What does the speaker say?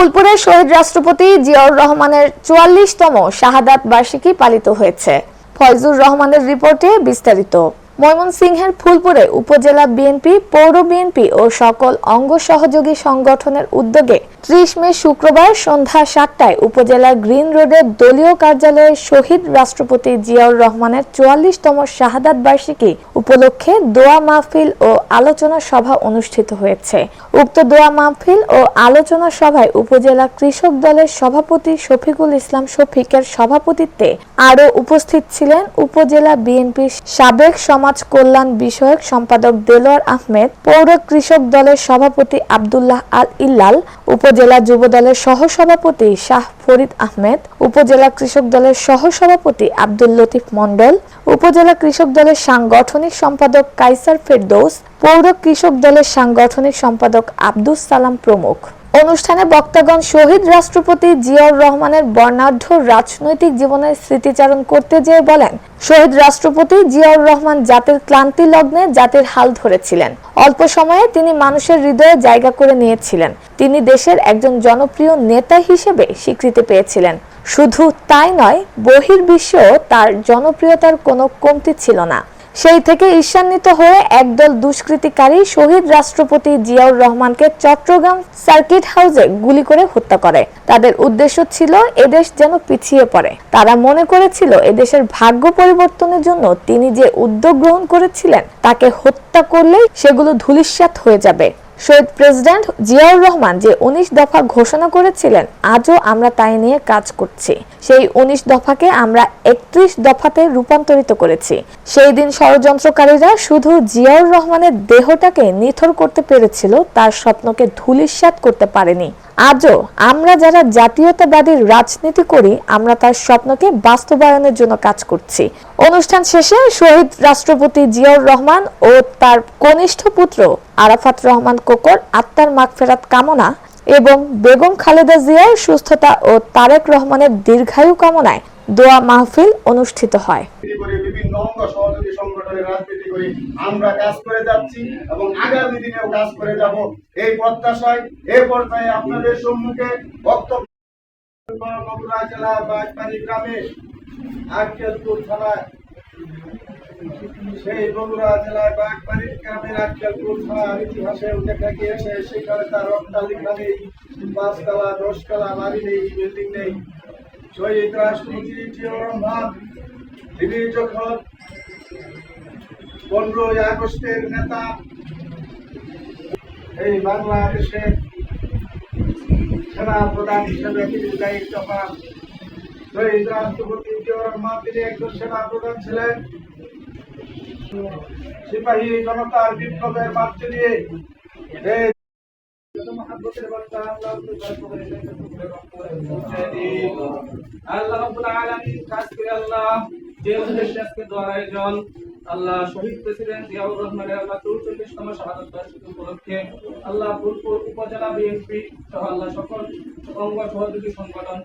ফুলপুরে শহীদ রাষ্ট্রপতি জিয়াউর রহমানের চুয়াল্লিশতম শাহাদাত বার্ষিকী পালিত হয়েছে। ফয়জুর রহমানের রিপোর্টে বিস্তারিত। ময়মনসিংহের ফুলপুরে উপজেলা বিএনপি, পৌর বিএনপি ও সকল অঙ্গ সহযোগী সংগঠনের উদ্যোগে ত্রিশ মে শুক্রবার সন্ধ্যা সাতটায় উপজেলার গ্রিন রোডের দলীয় কার্যালয়ে শহীদ রাষ্ট্রপতি জিয়াউর রহমানের চুয়াল্লিশতম শাহাদাত বার্ষিকী উপলক্ষে দোয়া মাহফিল ও আলোচনা সভা অনুষ্ঠিত হয়েছে। উক্ত দোয়া মাহফিল ও আলোচনা সভায় উপজেলা কৃষক দলের সভাপতি শফিকুল ইসলাম শফিকের সভাপতিত্বে আরও উপস্থিত ছিলেন উপজেলা বিএনপির সাবেক সমাজ কল্যাণ বিষয়ক সম্পাদক দেলোয়ার আহমেদ, পৌর কৃষক দলের সভাপতি আব্দুল্লাহ আল ইল্লাল, উপজেলা যুব দলের সহসভাপতি শাহ ফরিদ আহমেদ, উপজেলা কৃষক দলের সহসভাপতি আব্দুল লতিফ মণ্ডল, উপজেলা কৃষক দলের সাংগঠনিক সম্পাদক কাইসার ফেরদৌস, পৌর কৃষক দলের সাংগঠনিক সম্পাদক আব্দুস সালাম প্রমুখ। অনুষ্ঠানে বক্তাগণ শহীদ রাষ্ট্রপতি জিয়াউর রহমানের বর্ণাঢ্য রাজনৈতিক জীবনের স্মৃতিচারণ করতে যেয়ে বলেন, শহীদ রাষ্ট্রপতি জিয়াউর রহমান জাতির ক্লান্তি লগ্নে জাতির হাল ধরেছিলেন। অল্প সময়ে তিনি মানুষের হৃদয়ে জায়গা করে নিয়েছিলেন। তিনি দেশের একজন জনপ্রিয় নেতা হিসেবে স্বীকৃতি পেয়েছিলেন। শুধু তাই নয়, বহির্বিশ্বেও তার জনপ্রিয়তার কোনো কমতি ছিল না। সেই থেকে ঈর্ষান্বিত হয়ে একদল দুষ্কৃতিকারী শহীদ রাষ্ট্রপতি জিয়াউর রহমানকে চট্টগ্রাম সার্কিট হাউসে গুলি করে হত্যা করে। তাদের উদ্দেশ্য ছিল এদেশ যেন পিছিয়ে পড়ে। তারা মনে করেছিল এদেশের ভাগ্য পরিবর্তনের জন্য তিনি যে উদ্যোগ গ্রহণ করেছিলেন, তাকে হত্যা করলেই সেগুলো ধুলিস্যাত হয়ে যাবে। শহীদ প্রেসিডেন্ট জিয়াউর রহমান যে উনিশ দফা ঘোষণা করেছিলেন, আজও আমরা তাই নিয়ে কাজ করছি। সেই উনিশ দফাকে আমরা একত্রিশ দফাতে রূপান্তরিত করেছি। সেই দিন ষড়যন্ত্রকারীরা শুধু জিয়াউর রহমানের দেহটাকে নিথর করতে পেরেছিল, তার স্বপ্নকে ধুলিস্যাত করতে পারেনি। আজও আমরা যারা জাতীয়তাবাদীর রাজনীতি করি, আমরা তার স্বপ্নকে বাস্তবায়নের জন্য কাজ করছি। অনুষ্ঠান শেষে শহীদ রাষ্ট্রপতি জিয়াউর রহমান ও তার কনিষ্ঠ পুত্র আরাফাত রহমান কোকর আত্মার মাগফেরাত কামনা এবং বেগম খালেদা জিয়ার সুস্থতা ও তারেক রহমানের দীর্ঘায়ু কামনায় দোয়া মাহফিল অনুষ্ঠিত হয়। অঙ্গ সহযোগী সংগঠনের রাজনীতি করে আমরা কাজ করে যাচ্ছি এবং আগামী দিনেও কাজ করে যাব। এই প্রত্যাশায় এই পর্যায়ে আপনাদের সম্মুখে বক্তব্য বগুড়া জেলা বাগবাড়ি গ্রামে আক্কেলপুর থানায় সেই বগুড়া জেলায় বাগবাড়ি গ্রামের আক্কেলপুর থানার ইতিহাসে দেখা গিয়েছে। সেখানে তার অট্টালিকা নেই, পাঁচতলা, দশতলা, বাড়ি নেই বিল্ডিং নেই। শহীদ রাষ্ট্রপতি জিয়াউর রহমান তিনি যখন পনেরোই আগস্টের নেতা, এই বাংলাদেশের সেনা প্রধান হিসেবে তিনি দায়িত্ব পান। শহীদ রাষ্ট্রপতি রহমান তিনি একজন সেনা প্রধান ছিলেন। সিপাহী জনতার বিপ্লবের মাধ্যমে দিয়ে আল্লাহ আল্লাহ যে উদ্দেশ্যে আজকে দোয়ার আয়োজন, আল্লাহ শহীদ প্রেসিডেন্ট জিয়াউর রহমানের আল্লাহ চৌচল্লিশতম শাহাদত উপলক্ষে আল্লাহ ফুলপুর উপজেলা বিএনপি সহ আল্লাহ সকল অঙ্গ সহযোগী সংগঠন